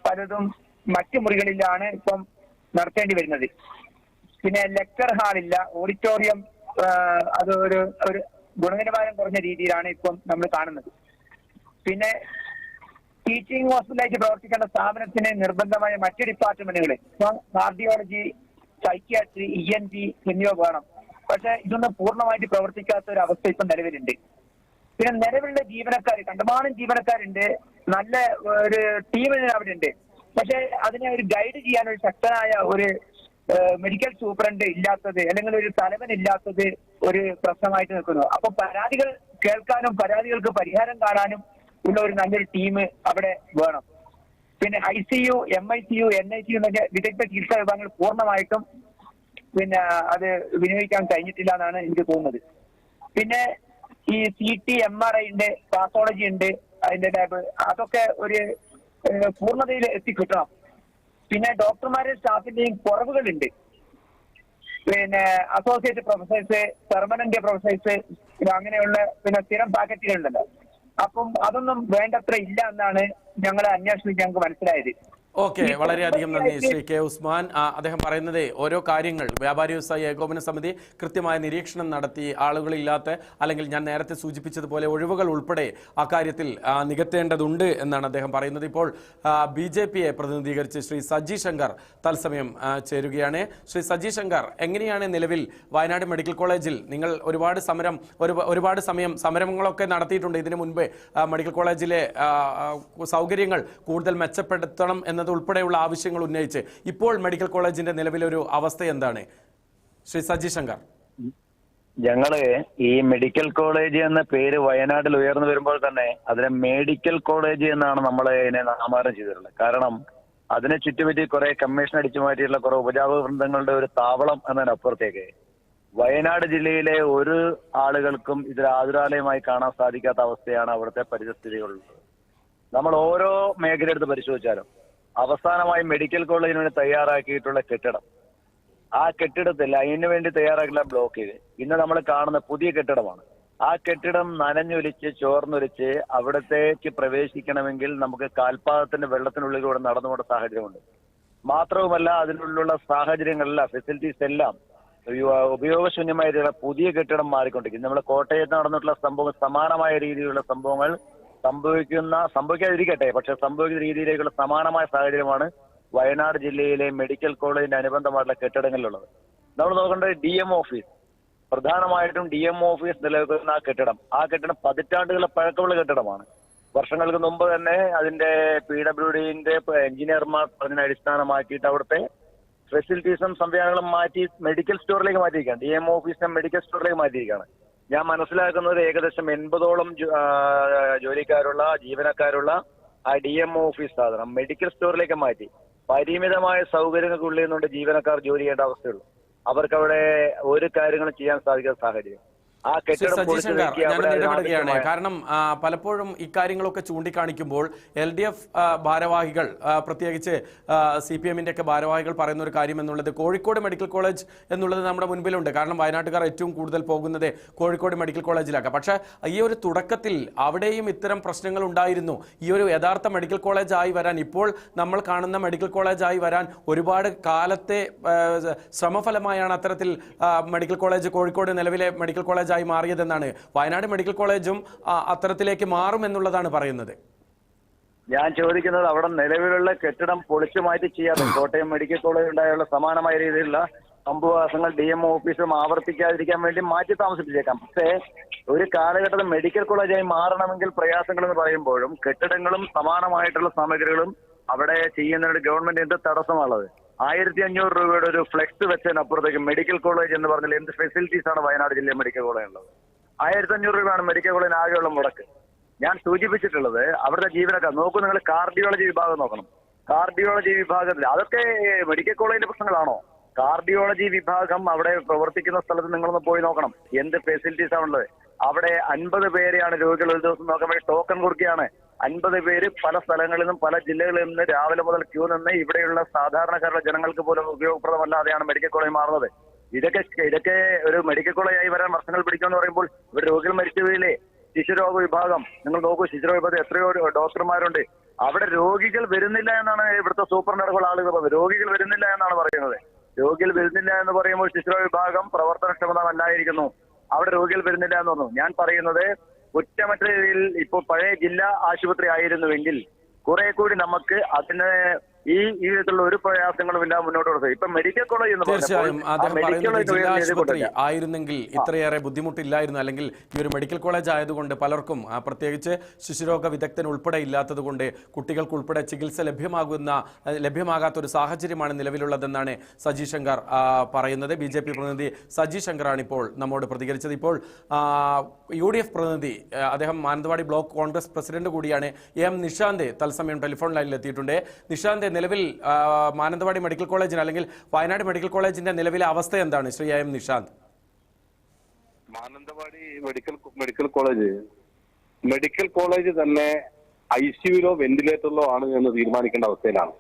പലതും മറ്റു മുറികളിലാണ് ഇപ്പം നടത്തേണ്ടി വരുന്നത്. പിന്നെ ലെക്ചർ ഹാളില്ല ഓഡിറ്റോറിയം അതൊരു ഒരു ഗുണനിലവാരം കുറഞ്ഞ രീതിയിലാണ് ഇപ്പം നമ്മൾ കാണുന്നത്. പിന്നെ ടീച്ചിങ് ഹോസ്പിറ്റലായിട്ട് പ്രവർത്തിക്കേണ്ട സ്ഥാപനത്തിന് നിർബന്ധമായ മറ്റു ഡിപ്പാർട്ട്മെന്റുകൾ ഇപ്പം cardiology psychiatry E N G എന്നിവ വേണം. പക്ഷെ ഇതൊന്നും പൂർണമായിട്ട് പ്രവർത്തിക്കാത്ത ഒരു അവസ്ഥ ഇപ്പം നിലവിലുണ്ട്. പിന്നെ നിലവിലുള്ള ജീവനക്കാർ കണ്ടമാനം ജീവനക്കാരുണ്ട്. നല്ല ഒരു ടീം അവിടെ ഉണ്ട് പക്ഷെ അതിനെ ഒരു ഗൈഡ് ചെയ്യാൻ ഒരു ശക്തനായ ഒരു മെഡിക്കൽ സൂപ്രണ്ട് ഇല്ലാത്തത് അല്ലെങ്കിൽ ഒരു തലവൻ ഇല്ലാത്തത് ഒരു പ്രശ്നമായിട്ട് നിൽക്കുന്നു. അപ്പൊ പരാതികൾ കേൾക്കാനും പരാതികൾക്ക് പരിഹാരം കാണാനും ഉള്ള ഒരു നല്ലൊരു ടീം അവിടെ വേണം. പിന്നെ I C U M I C U N I C U എന്നൊക്കെ വിദഗ്ധ ചികിത്സാ വിഭാഗങ്ങൾ പൂർണമായിട്ടും പിന്നെ അത് വിനിയോഗിക്കാൻ കഴിഞ്ഞിട്ടില്ല എന്നാണ് എനിക്ക് തോന്നുന്നത്. പിന്നെ ഈ സി ടി എം ആർ ഐന്റെ പാത്തോളജി ഉണ്ട് അതിന്റെ ലാബ് അതൊക്കെ ഒരു പൂർണതയിൽ എത്തിക്കിട്ടണം. പിന്നെ ഡോക്ടർമാരുടെ സ്റ്റാഫിന്റെയും കുറവുകളുണ്ട്. പിന്നെ അസോസിയേറ്റ് പ്രൊഫസേഴ്സ് പെർമനന്റ് പ്രൊഫസേഴ്സ് അങ്ങനെയുള്ള പിന്നെ സ്ഥിരം പാക്കറ്റുകളുണ്ടല്ലോ അപ്പം അതൊന്നും വേണ്ടത്ര ഇല്ല എന്നാണ് ഞങ്ങളെ അന്വേഷണത്തിൽ ഞങ്ങൾക്ക് മനസ്സിലായത്. ഓക്കെ വളരെയധികം നന്ദി ശ്രീ കെ ഉസ്മാൻ. അദ്ദേഹം പറയുന്നത് ഓരോ കാര്യങ്ങൾ വ്യാപാരി വ്യവസായി ഏകോപന സമിതി കൃത്യമായ നിരീക്ഷണം നടത്തി ആളുകളില്ലാത്ത അല്ലെങ്കിൽ ഞാൻ നേരത്തെ സൂചിപ്പിച്ചതുപോലെ ഒഴിവുകൾ ഉൾപ്പെടെ അക്കാര്യത്തിൽ നികത്തേണ്ടതുണ്ട് എന്നാണ് അദ്ദേഹം പറയുന്നത്. ഇപ്പോൾ ബി ജെ പിയെ പ്രതിനിധീകരിച്ച് ശ്രീ സജി ശങ്കർ തത്സമയം ചേരുകയാണ്. ശ്രീ സജി ശങ്കർ എങ്ങനെയാണ് നിലവിൽ വയനാട് മെഡിക്കൽ കോളേജിൽ നിങ്ങൾ ഒരുപാട് സമരം ഒരുപാട് സമയം സമരങ്ങളൊക്കെ നടത്തിയിട്ടുണ്ട്. ഇതിനു മുൻപ് മെഡിക്കൽ കോളേജിലെ സൗകര്യങ്ങൾ കൂടുതൽ മെച്ചപ്പെടുത്തണം എന്നത് ഉൾപ്പെടെയുള്ള ആവശ്യങ്ങൾ ഉന്നയിച്ച് ഇപ്പോൾ മെഡിക്കൽ കോളേജിന്റെ നിലവിലൊരു അവസ്ഥ എന്താണ്? ശ്രീ സജി ശങ്കർ. ഞങ്ങൾ ഈ മെഡിക്കൽ കോളേജ് എന്ന പേര് വയനാട്ടിൽ ഉയർന്നു വരുമ്പോൾ തന്നെ അതിനെ മെഡിക്കൽ കോളേജ് എന്നാണ് നമ്മൾ ഇതിനെ നാമകരണം ചെയ്തിട്ടുള്ളത്. കാരണം അതിനെ ചുറ്റുപറ്റി കുറെ കമ്മീഷൻ അടിച്ചു മാറ്റിയിട്ടുള്ള കുറെ ഉപജാപ വൃന്ദങ്ങളുടെ ഒരു താവളം എന്നതിനപ്പുറത്തേക്ക് വയനാട് ജില്ലയിലെ ഒരു ആളുകൾക്കും ഇതിൽ ആതുരാലയമായി കാണാൻ സാധിക്കാത്ത അവസ്ഥയാണ് അവിടുത്തെ പരിസ്ഥിതികളുള്ളത് നമ്മൾ ഓരോ മേഖല എടുത്ത് പരിശോധിച്ചാലും അവസാനമായി മെഡിക്കൽ കോളേജിന് വേണ്ടി തയ്യാറാക്കിയിട്ടുള്ള കെട്ടിടം. ആ കെട്ടിടത്തിൽ അതിനു വേണ്ടി തയ്യാറാക്കിയുള്ള ബ്ലോക്ക് ഇന്ന് നമ്മൾ കാണുന്ന പുതിയ കെട്ടിടമാണ്. ആ കെട്ടിടം നനഞ്ഞൊലിച്ച് ചോർന്നൊലിച്ച് അവിടത്തേക്ക് പ്രവേശിക്കണമെങ്കിൽ നമുക്ക് കാൽപാദത്തിന്റെ വെള്ളത്തിനുള്ളിലൂടെ നടന്നു പോകേണ്ട സാഹചര്യമുണ്ട്. മാത്രവുമല്ല അതിനുള്ള സാഹചര്യങ്ങളെല്ലാം ഫെസിലിറ്റീസ് എല്ലാം ഉപയോഗശൂന്യമായ പുതിയ കെട്ടിടം മാറിക്കൊണ്ടിരിക്കും നമ്മൾ കോട്ടയത്ത് നടന്നിട്ടുള്ള സംഭവം സമാനമായ രീതിയിലുള്ള സംഭവങ്ങൾ സംഭവിക്കുന്ന സംഭവിക്കാതിരിക്കട്ടെ പക്ഷെ സംഭവിക്കുന്ന രീതിയിലേക്കുള്ള സമാനമായ സാഹചര്യമാണ് വയനാട് ജില്ലയിലെ മെഡിക്കൽ കോളേജിന്റെ അനുബന്ധമായിട്ടുള്ള കെട്ടിടങ്ങളിലുള്ളത്. നമ്മൾ നോക്കേണ്ടത് ഡി എം ഓഫീസ് പ്രധാനമായിട്ടും ഡി എം ഓഫീസ് നിലനിൽക്കുന്ന ആ കെട്ടിടം. ആ കെട്ടിടം പതിറ്റാണ്ടുകളെ പഴക്കമുള്ള കെട്ടിടമാണ്. വർഷങ്ങൾക്ക് മുമ്പ് തന്നെ അതിന്റെ പി ഡബ്ല്യു ഡിന്റെ എഞ്ചിനീയർമാർ പറഞ്ഞതിനെ അടിസ്ഥാനമാക്കിയിട്ട് അവിടുത്തെ ഫെസിലിറ്റീസും സംവിധാനങ്ങളും മാറ്റി മെഡിക്കൽ സ്റ്റോറിലേക്ക് മാറ്റിയിരിക്കുകയാണ്. ഡി എം ഓഫീസിനെ മെഡിക്കൽ സ്റ്റോറിലേക്ക് മാറ്റിയിരിക്കുകയാണ്. ഞാൻ മനസ്സിലാക്കുന്നത് ഏകദേശം എൺപതോളം ജോലിക്കാരുള്ള ജീവനക്കാരുള്ള ആ ഡി എം ഓഫീസ് സാധനം മെഡിക്കൽ സ്റ്റോറിലേക്ക് മാറ്റി. പരിമിതമായ സൗകര്യങ്ങൾക്കുള്ളിൽ നിന്നുകൊണ്ട് ജീവനക്കാർ ജോലി ചെയ്യേണ്ട അവസ്ഥയുള്ളൂ. അവർക്ക് അവിടെ ഒരു കാര്യങ്ങളും ചെയ്യാൻ സാധിക്കാത്ത സാഹചര്യം. ആ ശ്രീ കെട്ടിടം സജി ശങ്കർ നീക്കി ഞാൻ അവിടെ ഇടപെടുകയാണ്. കാരണം പലപ്പോഴും ഇക്കാര്യങ്ങളൊക്കെ ചൂണ്ടിക്കാണിക്കുമ്പോൾ എൽ ഡി എഫ് ഭാരവാഹികൾ പ്രത്യേകിച്ച് സി പി എമ്മിന്റെ ഒക്കെ ഭാരവാഹികൾ പറയുന്ന ഒരു കാര്യം എന്നുള്ളത് കോഴിക്കോട് മെഡിക്കൽ കോളേജ് എന്നുള്ളത് നമ്മുടെ മുൻപിലുണ്ട്. കാരണം വയനാട്ടുകാർ ഏറ്റവും കൂടുതൽ പോകുന്നത് കോഴിക്കോട് മെഡിക്കൽ കോളേജിലാക്കാം പക്ഷേ ഈ ഒരു തുടക്കത്തിൽ അവിടെയും ഇത്തരം പ്രശ്നങ്ങൾ ഉണ്ടായിരുന്നു. ഈ ഒരു യഥാർത്ഥ മെഡിക്കൽ കോളേജ് ആയി വരാൻ ഇപ്പോൾ നമ്മൾ കാണുന്ന മെഡിക്കൽ കോളേജ് ആയി വരാൻ ഒരുപാട് കാലത്തെ ശ്രമഫലമായാണ് അത്തരത്തിൽ മെഡിക്കൽ കോളേജ് കോഴിക്കോട് നിലവിലെ മെഡിക്കൽ കോളേജായി മാറിയതെന്നാണ്. വയനാട് മെഡിക്കൽ കോളേജും അത്തരത്തിലേക്ക് മാറും എന്നുള്ളതാണ് പറയുന്നത്. ഞാൻ ചോദിക്കുന്നത് അവിടെ നിലവിലുള്ള കെട്ടിടം പൊളിച്ചു മാറ്റി ചെയ്യാതെ കോട്ടയം മെഡിക്കൽ കോളേജ് ഉണ്ടായുള്ള സമാനമായ രീതിയിലുള്ള സംഭവവാസങ്ങൾ ഡി എം ഓഫീസും ആവർത്തിക്കാതിരിക്കാൻ വേണ്ടി മാറ്റി താമസിപ്പിച്ചേക്കാം. പക്ഷേ ഒരു കാലഘട്ടത്തിൽ മെഡിക്കൽ കോളേജായി മാറണമെങ്കിൽ പ്രയാസങ്ങൾ എന്ന് പറയുമ്പോഴും കെട്ടിടങ്ങളും സമാനമായിട്ടുള്ള സാമഗ്രികളും അവിടെ ചെയ്യുന്നതിന് ഗവൺമെന്റ് എന്ത് തടസ്സമാണുള്ളത് ആയിരത്തി അഞ്ഞൂറ് രൂപയുടെ ഒരു ഫ്ലെക്സ് വെച്ചതിനപ്പുറത്തേക്ക് മെഡിക്കൽ കോളേജ് എന്ന് പറഞ്ഞാൽ എന്ത് ഫെസിലിറ്റീസ് ആണ് വയനാട് ജില്ലയിൽ മെഡിക്കൽ കോളേജ് ഉള്ളത്? ആയിരത്തി അഞ്ഞൂറ് രൂപയാണ് മെഡിക്കൽ കോളേജിന് ആകെയുള്ള മുടക്ക്. ഞാൻ സൂചിപ്പിച്ചിട്ടുള്ളത് അവരുടെ ജീവനക്കാർ നോക്കൂ നിങ്ങൾ കാർഡിയോളജി വിഭാഗം നോക്കണം. കാർഡിയോളജി വിഭാഗത്തിൽ അതൊക്കെ മെഡിക്കൽ കോളേജിന്റെ പ്രശ്നങ്ങളാണോ? കാർഡിയോളജി വിഭാഗം അവിടെ പ്രവർത്തിക്കുന്ന സ്ഥലത്ത് നിങ്ങളൊന്ന് പോയി നോക്കണം. എന്ത് ഫെസിലിറ്റീസ് ആണുള്ളത്? അവിടെ അൻപത് പേരെയാണ് രോഗികൾ ഒരു ദിവസം നോക്കാൻ വേണ്ടി ടോക്കൺ കൊടുക്കുകയാണ്. അൻപത് പേര് പല സ്ഥലങ്ങളിൽ നിന്നും പല ജില്ലകളിൽ നിന്ന് രാവിലെ മുതൽ ക്യൂ നിന്ന് ഇവിടെയുള്ള സാധാരണക്കാരുടെ ജനങ്ങൾക്ക് പോലും ഉപയോഗപ്രദമല്ലാതെയാണ് മെഡിക്കൽ കോളേജ് മാറുന്നത്. ഇതൊക്കെ ഇതൊക്കെ ഒരു മെഡിക്കൽ കോളേജായി വരാൻ വർഷങ്ങൾ പിടിക്കുമെന്ന് പറയുമ്പോൾ ഇവിടെ രോഗികൾ മരിച്ചു വീഴില്ലേ ശിശുരോഗ വിഭാഗം. നിങ്ങൾ നോക്കൂ ശിശുരോഗ വിഭാഗത്തിൽ എത്രയോ ഡോക്ടർമാരുണ്ട്. അവിടെ രോഗികൾ വരുന്നില്ല എന്നാണ് ഇവിടുത്തെ സൂപ്രണ്ട് അടക്കമുള്ള ആളുകൾ പറയുന്നത്. രോഗികൾ വരുന്നില്ല എന്നാണ് പറയുന്നത്. രോഗികൾ വരുന്നില്ല എന്ന് പറയുമ്പോൾ ശിശുരോഗ വിഭാഗം പ്രവർത്തനക്ഷമത നല്ലായിരിക്കുന്നു അവിടെ രോഗികൾ വരുന്നില്ല എന്ന് പറഞ്ഞു ഞാൻ പറയുന്നത് കുറ്റമറ്റ രീതിയിൽ ഇപ്പോൾ പഴയ ജില്ലാ ആശുപത്രി ആയിരുന്നുവെങ്കിൽ കുറെ കൂടി നമുക്ക് അതിന് ഈ ഈ ഒരു പ്രയാസങ്ങളും ഇല്ലാതെ മുന്നോട്ട് കൊടുത്തത് ഇപ്പൊ മെഡിക്കൽ കോളേജ് എന്ന് തീർച്ചയായും പറഞ്ഞപ്പോൾ ആ അദ്ദേഹം മെഡിക്കൽ പറയുന്നത് ജില്ലാ ആശുപത്രി ആയിരുന്നെങ്കിൽ ഇത്രയേറെ ബുദ്ധിമുട്ടില്ലായിരുന്നു. അല്ലെങ്കിൽ ഈ ഒരു മെഡിക്കൽ കോളേജ് ആയതുകൊണ്ട് പലർക്കും പ്രത്യേകിച്ച് ശിശുരോഗ വിദഗ്ധൻ ഉൾപ്പെടെ ഇല്ലാത്തത് കൊണ്ട് കുട്ടികൾക്ക് ഉൾപ്പെടെ ചികിത്സ ലഭ്യമാകുന്ന ലഭ്യമാകാത്ത ഒരു സാഹചര്യമാണ് നിലവിലുള്ളതെന്നാണ് സജി ശങ്കർ പറയുന്നത്. ബി ജെ പി പ്രതിനിധി സജി ശങ്കറാണ് ഇപ്പോൾ നമ്മോട് പ്രതികരിച്ചത്. ഇപ്പോൾ യു ഡി എഫ് പ്രതിനിധി അദ്ദേഹം മാനന്തവാടി ബ്ലോക്ക് കോൺഗ്രസ് പ്രസിഡന്റ് കൂടിയാണ് എം നിഷാന്ത് തത്സമയം ടെലിഫോൺ ലൈനിൽ എത്തിയിട്ടുണ്ട്. നിഷാന്ത് നിലവിൽ മാനന്തവാടി മെഡിക്കൽ കോളേജിന് അല്ലെങ്കിൽ വയനാട് മെഡിക്കൽ കോളേജിന്റെ നിലവിലെ അവസ്ഥ എന്താണ്? Shri M Nishanth. Mananthavady medical medical college medical college തന്നെ ഐ സിയുലോ വെന്റിലേറ്ററിലോ ആണ് എന്ന് തീരുമാനിക്കേണ്ട അവസ്ഥയിലാണ്.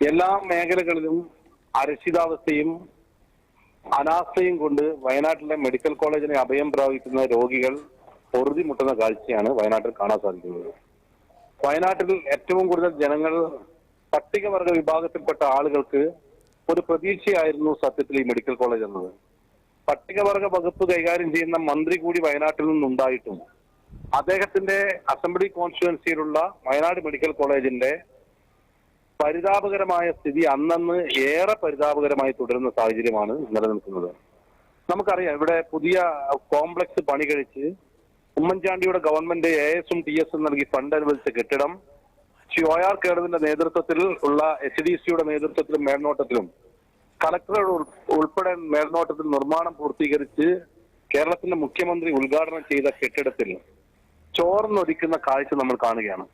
എല്ലാ മേഖലകളിലും അരക്ഷിതാവസ്ഥയും അനാസ്ഥയും കൊണ്ട് വയനാട്ടിലെ മെഡിക്കൽ കോളേജിനെ അഭയം പ്രാപിക്കുന്ന രോഗികൾ പൊറുതിമുട്ടുന്ന കാഴ്ചയാണ് വയനാട്ടിൽ കാണാൻ സാധിക്കുന്നത്. വയനാട്ടിൽ ഏറ്റവും കൂടുതൽ ജനങ്ങൾ പട്ടികവർഗ വിഭാഗത്തിൽപ്പെട്ട ആളുകൾക്ക് ഒരു പ്രതീക്ഷയായിരുന്നു സത്യത്തിൽ ഈ മെഡിക്കൽ കോളേജ് എന്നത്. പട്ടികവർഗ വകുപ്പ് കൈകാര്യം ചെയ്യുന്ന മന്ത്രി കൂടി വയനാട്ടിൽ നിന്നുണ്ടായിട്ടും അദ്ദേഹത്തിന്റെ അസംബ്ലി കോൺസ്റ്റിറ്റ്യുവൻസിയിലുള്ള വയനാട് മെഡിക്കൽ കോളേജിന്റെ പരിതാപകരമായ സ്ഥിതി അന്നന്ന് ഏറെ പരിതാപകരമായി തുടരുന്ന സാഹചര്യമാണ് നിലനിൽക്കുന്നത് നമുക്കറിയാം ഇവിടെ പുതിയ കോംപ്ലക്സ് പണി കഴിച്ച് ഉമ്മൻചാണ്ടിയുടെ ഗവൺമെന്റ് എ എസും ടി എസും നൽകി ഫണ്ട് അനുവദിച്ച കെട്ടിടം ശ്രീ ഒ ആർ കേരളത്തിന്റെ നേതൃത്വത്തിൽ ഉള്ള എച്ച് ഡി സിയുടെ നേതൃത്വത്തിലും മേൽനോട്ടത്തിലും കളക്ടറുടെ ഉൾപ്പെടെ മേൽനോട്ടത്തിൽ നിർമ്മാണം പൂർത്തീകരിച്ച് കേരളത്തിന്റെ മുഖ്യമന്ത്രി ഉദ്ഘാടനം ചെയ്ത കെട്ടിടത്തിൽ ചോർന്നൊലിക്കുന്ന കാഴ്ച നമ്മൾ കാണുകയാണ്.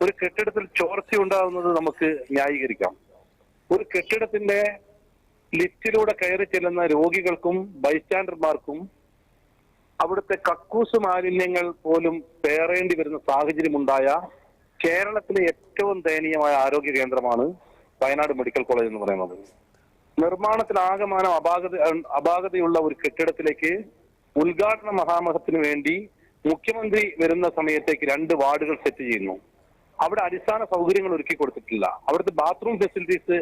ഒരു കെട്ടിടത്തിൽ ചോർച്ച ഉണ്ടാകുന്നത് നമുക്ക് ന്യായീകരിക്കാം. ഒരു കെട്ടിടത്തിന്റെ ലിഫ്റ്റിലൂടെ കയറി ചെല്ലുന്ന രോഗികൾക്കും ബൈസ്റ്റാൻഡർമാർക്കും അവിടുത്തെ കക്കൂസ് മാലിന്യങ്ങൾ പോലും പേറേണ്ടി വരുന്ന സാഹചര്യമുണ്ടായ കേരളത്തിലെ ഏറ്റവും ദയനീയമായ ആരോഗ്യ കേന്ദ്രമാണ് വയനാട് മെഡിക്കൽ കോളേജ് എന്ന് പറയുന്നത്. നിർമ്മാണത്തിൽ ആകമാനം അപാകത അപാകതയുള്ള ഒരു കെട്ടിടത്തിലേക്ക് ഉദ്ഘാടന മഹാമഹത്തിന് വേണ്ടി മുഖ്യമന്ത്രി വരുന്ന സമയത്തേക്ക് രണ്ട് വാർഡുകൾ സെറ്റ് ചെയ്യുന്നു. അവിടെ അടിസ്ഥാന സൗകര്യങ്ങൾ ഒരുക്കി കൊടുത്തിട്ടില്ല. അവിടുത്തെ ബാത്റൂം ഫെസിലിറ്റീസ്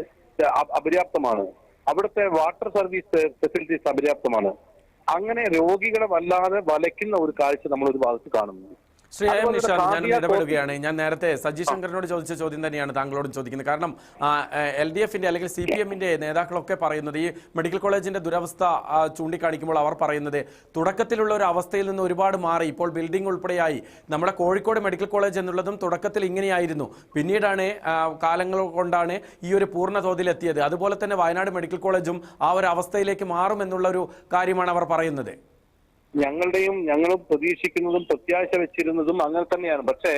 അപര്യാപ്തമാണ്. അവിടുത്തെ വാട്ടർ സർവീസ് ഫെസിലിറ്റീസ് അപര്യാപ്തമാണ്. അങ്ങനെ രോഗികളെ വല്ലാതെ വലയ്ക്കുന്ന ഒരു കാഴ്ച നമ്മൾ ഒരു ഭാഗത്ത് കാണുന്നു. ശ്രീ എം നിഷാദ് ഞാൻ ഇടപെടുകയാണ്. ഞാൻ നേരത്തെ സജി ശങ്കറിനോട് ചോദിച്ച ചോദ്യം തന്നെയാണ് താങ്കളോടും ചോദിക്കുന്നത്. കാരണം എൽ ഡി എഫിന്റെ അല്ലെങ്കിൽ സി പി എമ്മിന്റെ നേതാക്കളൊക്കെ പറയുന്നത് ഈ മെഡിക്കൽ കോളേജിന്റെ ദുരവസ്ഥ ചൂണ്ടിക്കാണിക്കുമ്പോൾ അവർ പറയുന്നത് തുടക്കത്തിലുള്ള ഒരു അവസ്ഥയിൽ നിന്ന് ഒരുപാട് മാറി. ഇപ്പോൾ ബിൽഡിംഗ് ഉൾപ്പെടെയായി. നമ്മുടെ കോഴിക്കോട് മെഡിക്കൽ കോളേജ് എന്നുള്ളതും തുടക്കത്തിൽ ഇങ്ങനെയായിരുന്നു. പിന്നീടാണ് കാലങ്ങൾ കൊണ്ടാണ് ഈ ഒരു പൂർണ തോതിലെത്തിയത് അതുപോലെ തന്നെ വയനാട് മെഡിക്കൽ കോളേജും ആ ഒരു അവസ്ഥയിലേക്ക് മാറും എന്നുള്ള ഒരു കാര്യമാണ് അവർ പറയുന്നത്. ഞങ്ങളുടെയും ഞങ്ങളും പ്രതീക്ഷിക്കുന്നതും പ്രത്യാശ വെച്ചിരുന്നതും അങ്ങനെ തന്നെയാണ്. പക്ഷേ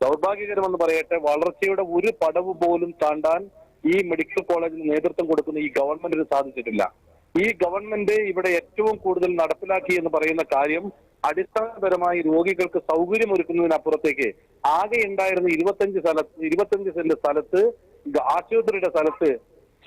ദൗർഭാഗ്യകരമെന്ന് പറയട്ടെ വളർച്ചയുടെ ഒരു പടവ് പോലും താണ്ടാൻ ഈ മെഡിക്കൽ കോളേജിന് നേതൃത്വം കൊടുക്കുന്ന ഈ ഗവൺമെന്റിന് സാധിച്ചിട്ടില്ല. ഈ ഗവൺമെന്റ് ഇവിടെ ഏറ്റവും കൂടുതൽ നടപ്പിലാക്കി എന്ന് പറയുന്ന കാര്യം അടിസ്ഥാനപരമായി രോഗികൾക്ക് സൗകര്യമൊരുക്കുന്നതിനപ്പുറത്തേക്ക് ആകെ ഉണ്ടായിരുന്ന ഇരുപത്തഞ്ച് സ്ഥലത്ത് ഇരുപത്തഞ്ച് സെന്റ് സ്ഥലത്ത് ആശുപത്രിയുടെ സ്ഥലത്ത്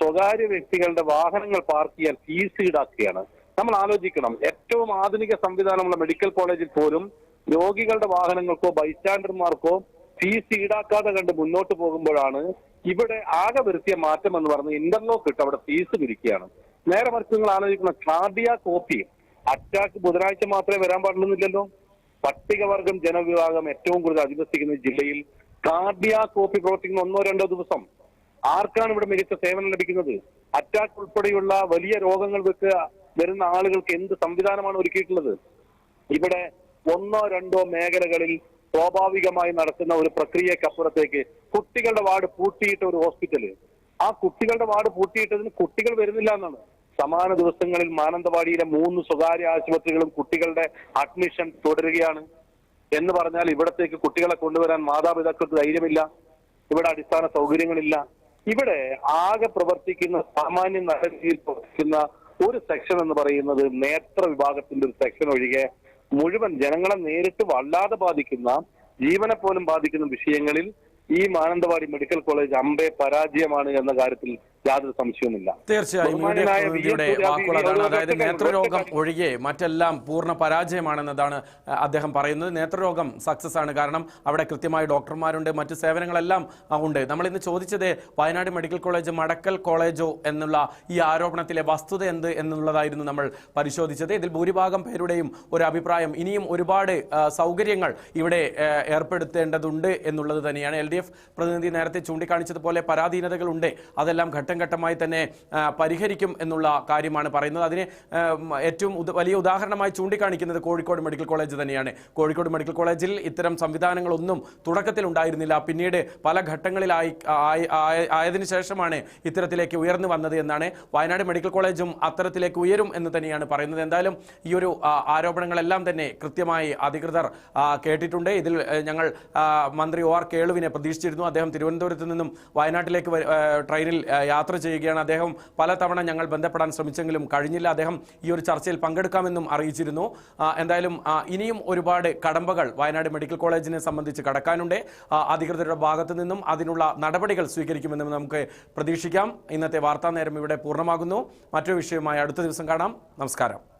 സ്വകാര്യ വ്യക്തികളുടെ വാഹനങ്ങൾ പാർക്ക് ചെയ്യാൻ ഫീസ് ഈടാക്കുകയാണ്. നമ്മൾ ആലോചിക്കണം. ഏറ്റവും ആധുനിക സംവിധാനമുള്ള മെഡിക്കൽ കോളേജിൽ പോലും രോഗികളുടെ വാഹനങ്ങൾക്കോ ബൈസ്റ്റാൻഡർമാർക്കോ ഫീസ് ഈടാക്കാതെ കണ്ട് മുന്നോട്ട് പോകുമ്പോഴാണ് ഇവിടെ ആകെ വരുത്തിയ മാറ്റം എന്ന് പറഞ്ഞ് ഇന്റർലോക്ക് ഇട്ട് അവിടെ ഫീസ് പിരിക്കുകയാണ്. നേരെ മറിച്ച് നിങ്ങൾ ആലോചിക്കുന്ന കാർഡിയ കോപ്പി അറ്റാക്ക് ബുധനാഴ്ച മാത്രമേ വരാൻ പാടുള്ളൂന്നില്ലല്ലോ. പട്ടികവർഗം ജനവിഭാഗം ഏറ്റവും കൂടുതൽ അധിവസിക്കുന്ന ജില്ലയിൽ കാർഡിയ കോപ്പി പ്രവർത്തിക്കുന്ന ഒന്നോ രണ്ടോ ദിവസം ആർക്കാണ് ഇവിടെ മികച്ച സേവനം ലഭിക്കുന്നത്? അറ്റാക്ക് ഉൾപ്പെടെയുള്ള വലിയ രോഗങ്ങൾ വെച്ച് വരുന്ന ആളുകൾക്ക് എന്ത് സംവിധാനമാണ് ഒരുക്കിയിട്ടുള്ളത്? ഇവിടെ ഒന്നോ രണ്ടോ മേഖലകളിൽ സ്വാഭാവികമായി നടത്തുന്ന ഒരു പ്രക്രിയക്കപ്പുറത്തേക്ക് കുട്ടികളുടെ വാർഡ് പൂട്ടിയിട്ട ഒരു ഹോസ്പിറ്റൽ. ആ കുട്ടികളുടെ വാർഡ് പൂട്ടിയിട്ടതിന് കുട്ടികൾ വരുന്നില്ല എന്നാണ്. സമാന ദിവസങ്ങളിൽ മാനന്തവാടിയിലെ മൂന്ന് സ്വകാര്യ ആശുപത്രികളും കുട്ടികളുടെ അഡ്മിഷൻ തുടരുകയാണ്. എന്ന് പറഞ്ഞാൽ ഇവിടത്തേക്ക് കുട്ടികളെ കൊണ്ടുവരാൻ മാതാപിതാക്കൾക്ക് ധൈര്യമില്ല. ഇവിടെ അടിസ്ഥാന സൗകര്യങ്ങളില്ല. ഇവിടെ ആകെ പ്രവർത്തിക്കുന്ന സാമാന്യ നല്ല രീതിയിൽ പ്രവർത്തിക്കുന്ന ഒരു സെക്ഷൻ എന്ന് പറയുന്നത് നേത്ര വിഭാഗത്തിന്റെ ഒരു സെക്ഷൻ ഒഴികെ മുഴുവൻ ജനങ്ങളെ നേരിട്ട് വല്ലാതെ ബാധിക്കുന്ന ജീവനെ പോലും ബാധിക്കുന്ന വിഷയങ്ങളിൽ ഈ മാനന്തവാടി മെഡിക്കൽ കോളേജ് അമ്പെ പരാജയമാണ് എന്ന കാര്യത്തിൽ യാതൊരു സംശയവുമില്ല. തീർച്ചയായും യു ഡി എഫ് പ്രതിനിധിയുടെ അതായത് നേത്രരോഗം ഒഴികെ മറ്റെല്ലാം പൂർണ പരാജയമാണെന്നതാണ് അദ്ദേഹം പറയുന്നത്. നേത്രരോഗം സക്സസ് ആണ്. കാരണം അവിടെ കൃത്യമായ ഡോക്ടർമാരുണ്ട്. മറ്റ് സേവനങ്ങളെല്ലാം ഉണ്ട്. നമ്മൾ ഇന്ന് ചോദിച്ചത് വയനാട് മെഡിക്കൽ കോളേജ് മടക്കൽ കോളേജോ എന്നുള്ള ഈ ആരോപണത്തിലെ വസ്തുത എന്ത് എന്നുള്ളതായിരുന്നു നമ്മൾ പരിശോധിച്ചത്. ഇതിൽ ഭൂരിഭാഗം പേരുടെയും ഒരു അഭിപ്രായം. ഇനിയും ഒരുപാട് സൗകര്യങ്ങൾ ഇവിടെ ഏർപ്പെടുത്തേണ്ടതുണ്ട് എന്നുള്ളത് തന്നെയാണ്. എൽ ഡി എഫ് പ്രതിനിധി നേരത്തെ ചൂണ്ടിക്കാണിച്ചതുപോലെ പരാധീനതകളുണ്ട്. അതെല്ലാം ഘട്ടം ഘട്ടമായി തന്നെ പരിഹരിക്കും എന്നുള്ള കാര്യമാണ് പറയുന്നത്. അതിന് ഏറ്റവും വലിയ ഉദാഹരണമായി ചൂണ്ടിക്കാണിക്കുന്നത് കോഴിക്കോട് മെഡിക്കൽ കോളേജ് തന്നെയാണ്. കോഴിക്കോട് മെഡിക്കൽ കോളേജിൽ ഇത്തരം സംവിധാനങ്ങളൊന്നും തുടക്കത്തിൽ ഉണ്ടായിരുന്നില്ല. പിന്നീട് പല ഘട്ടങ്ങളിലായി ആയി- ആയതിനു ശേഷമാണ് ഇത്തരത്തിലേക്ക് ഉയർന്നു വന്നത് എന്നാണ് വയനാട് മെഡിക്കൽ കോളേജും അത്തരത്തിലേക്ക് ഉയരും എന്ന് തന്നെയാണ് പറയുന്നത്. എന്തായാലും ഈ ഒരു ആരോപണങ്ങളെല്ലാം തന്നെ കൃത്യമായി അധികൃതർ കേട്ടിട്ടുണ്ട്. ഇതിൽ ഞങ്ങൾ മന്ത്രി ഒ ആർ കേളുവിനെ പ്രതീക്ഷിച്ചിരുന്നു. അദ്ദേഹം തിരുവനന്തപുരത്ത് നിന്നും വയനാട്ടിലേക്ക് ട്രെയിനിൽ ഏ, യാത്ര ചെയ്യുകയാണ്. അദ്ദേഹം പലതവണ ഞങ്ങൾ ബന്ധപ്പെടാൻ ശ്രമിച്ചെങ്കിലും കഴിഞ്ഞില്ല. അദ്ദേഹം ഈ ഒരു ചർച്ചയിൽ പങ്കെടുക്കാമെന്നും അറിയിച്ചിരുന്നു. എന്തായാലും ഇനിയും ഒരുപാട് കടമ്പകൾ വയനാട് മെഡിക്കൽ കോളേജിനെ സംബന്ധിച്ച് കടക്കാനുണ്ട്. അധികൃതരുടെ ഭാഗത്തു നിന്നും അതിനുള്ള നടപടികൾ സ്വീകരിക്കുമെന്നും നമുക്ക് പ്രതീക്ഷിക്കാം. ഇന്നത്തെ വാർത്താ നേരം ഇവിടെ പൂർണമാകുന്നു. മറ്റൊരു വിഷയവുമായി അടുത്ത ദിവസം കാണാം. നമസ്കാരം.